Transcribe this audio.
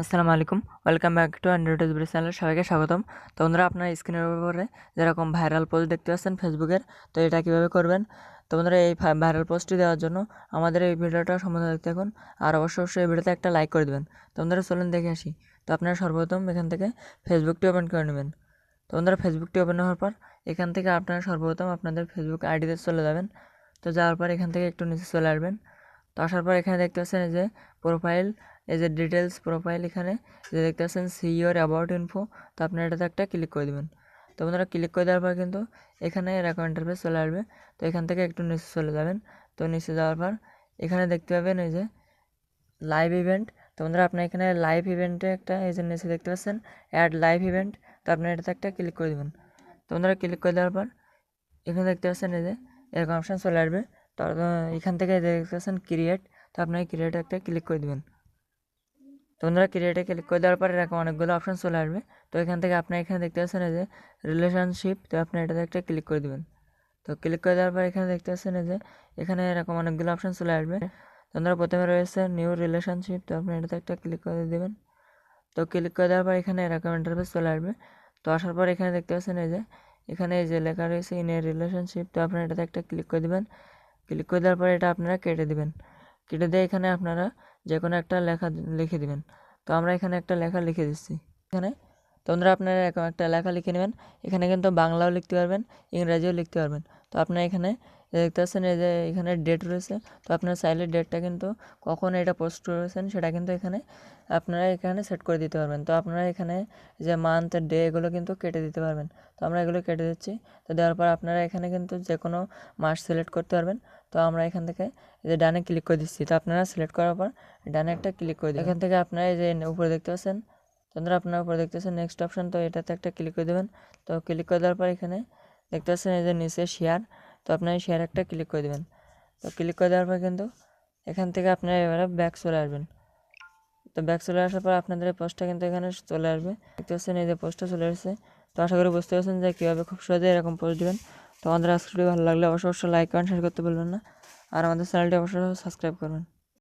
আসসালামু আলাইকুম। Welcome back to android SBD channel সবাইকে স্বাগতম। তো বন্ধুরা, আপনার স্ক্রিনের উপরে যেরকম ভাইরাল পোস্ট দেখতে পাচ্ছেন ফেসবুকের তো এটা কীভাবে করবেন? তো বন্ধুরা, এই ভাইরাল পোস্টটি দেওয়ার জন্য আমাদের এই ভিডিওটা সম্বন্ধে দেখতে থাকুন। আর অবশ্যই অবশ্যই এই ভিডিওতে একটা লাইক করে দেবেন। তো বন্ধুরা, চলুন দেখে আসি। তো আপনারা সর্বপ্রথম এখান থেকে ফেসবুকটি ওপেন করে নেবেন। তো বন্ধুরা ফেসবুকটি ওপেন হওয়ার পর এখান থেকে আপনারা সর্বপ্রথম আপনাদের ফেসবুক আইডিতে চলে যাবেন। তো যাওয়ার পর এখান থেকে একটু নিচে চলে আসবেন। তো আসার পর এখানে দেখতে পাচ্ছেন এই যে প্রোফাইল এই যে ডিটেলস প্রোফাইল এখানে যে দেখতে পাচ্ছেন সি ইউর অ্যাবাউট ইনফো তো আপনারা এটাতে একটা ক্লিক করে দেবেন। তো বন্ধুরা ক্লিক করে দেওয়ার পর কিন্তু এখানে এরকম ইন্টারফেস চলে আসবে। তো এখান থেকে একটু নিচে চলে যাবেন। তো নিচে যাওয়ার পর এখানে দেখতে পাবেন এই যে লাইভ ইভেন্ট তো বন্ধুরা আপনার এখানে লাইভ ইভেন্টে একটা এই যে নিচে দেখতে পাচ্ছেন অ্যাড লাইভ ইভেন্ট তো আপনার এটাতে একটা ক্লিক করে দেবেন। তো বন্ধুরা ক্লিক করে দেওয়ার পর এখানে দেখতে পাচ্ছেন এই যে এরকম অপশান চলে আসবে। তো এখান থেকে দেখতে পাচ্ছেন ক্রিয়েট তো আপনার ক্রিয়েট একটা ক্লিক করে দেবেন। তো বন্ধুরা ক্রিয়েটে ক্লিক করে দেওয়ার পরে এরকম অনেকগুলো অপশান চলে আসবে। তো এখান থেকে আপনার এখানে দেখতে পাচ্ছেন যে রিলেশনশিপ তো আপনি এটাতে একটা ক্লিক করে দেবেন। তো ক্লিক করে দেওয়ার পর এখানে দেখতে পাচ্ছেন যে এখানে এরকম অনেকগুলো অপশান চলে আসবে। তো বন্ধুরা, প্রথমে রয়েছে নিউ রিলেশনশিপ তো আপনি এটাতে একটা ক্লিক করে দেবেন। তো ক্লিক করে দেওয়ার পর এখানে এরকম ইন্টারফেস চলে আসবে। তো আসার পর এখানে দেখতে পাচ্ছেন এই যে, এখানে এই যে লেখা রয়েছে ইন এ রিলেশনশিপ তো আপনি এটাতে একটা ক্লিক করে দেবেন। ক্লিক করে দেওয়ার পরে এটা আপনারা কেটে দিবেন। কেটে দিয়ে এখানে আপনারা যে কোনো একটা লেখা লিখে দিবেন। তো আমরা এখানে একটা লেখা লিখে দিচ্ছি। এখানে তো বন্ধুরা আপনারা এরকম একটা লেখা লিখে নেবেন। এখানে কিন্তু বাংলাও লিখতে পারবেন, ইংরাজিও লিখতে পারবেন। তো আপনারা এখানে দেখতে পাচ্ছেন এই যে এখানে ডেট রয়েছে, তো আপনার চাইলে ডেটটা কিন্তু কখন এটা পোস্ট করেছেন সেটা কিন্তু এখানে আপনারা এখানে সেট করে দিতে পারবেন। তো আপনারা এখানে যে মান্থ ডে এগুলো কিন্তু কেটে দিতে পারবেন। তো আমরা এগুলো কেটে দিচ্ছি। তো দেওয়ার পর আপনারা এখানে কিন্তু যে কোনো মাস সিলেক্ট করতে পারবেন। তো আমরা এখান থেকে যে ডানে ক্লিক করে দিচ্ছি। তো আপনারা সিলেক্ট করার পর ডানে একটা ক্লিক করে দিন এখান থেকে আপনারা এই যে উপরে দেখতে পাচ্ছেন তন্দ্রা আপনারা উপরে দেখতেছেন নেক্সট অপশন তো এটাতে একটা ক্লিক করে দেবেন। তো ক্লিক করে দেওয়ার পর এখানে দেখতে পাচ্ছেন এই যে নিচে শেয়ার তো আপনার শেয়ার একটা ক্লিক করে দেবেন। তো ক্লিক করে দেওয়ার পর কিন্তু এখান থেকে আপনারা এবারে ব্যাক চলে আসবেন। তো ব্যাক চলে আসার পর আপনাদের পোস্টটা কিন্তু এখানে চলে আসবে। দেখতে পাচ্ছেন এই যে পোস্টটা চলে আসছে তো আশা করি বুঝতে পারছেন যে কীভাবে খুব সহজে এরকম পোস্ট দেবেন। তো আমাদের আজকে ভালো লাগলে অবশ্যই অবশ্যই লাইক করেন শেয়ার করতে বলবেন না। আর আমাদের চ্যানেলটি অবশ্যই সাবস্ক্রাইব করবেন।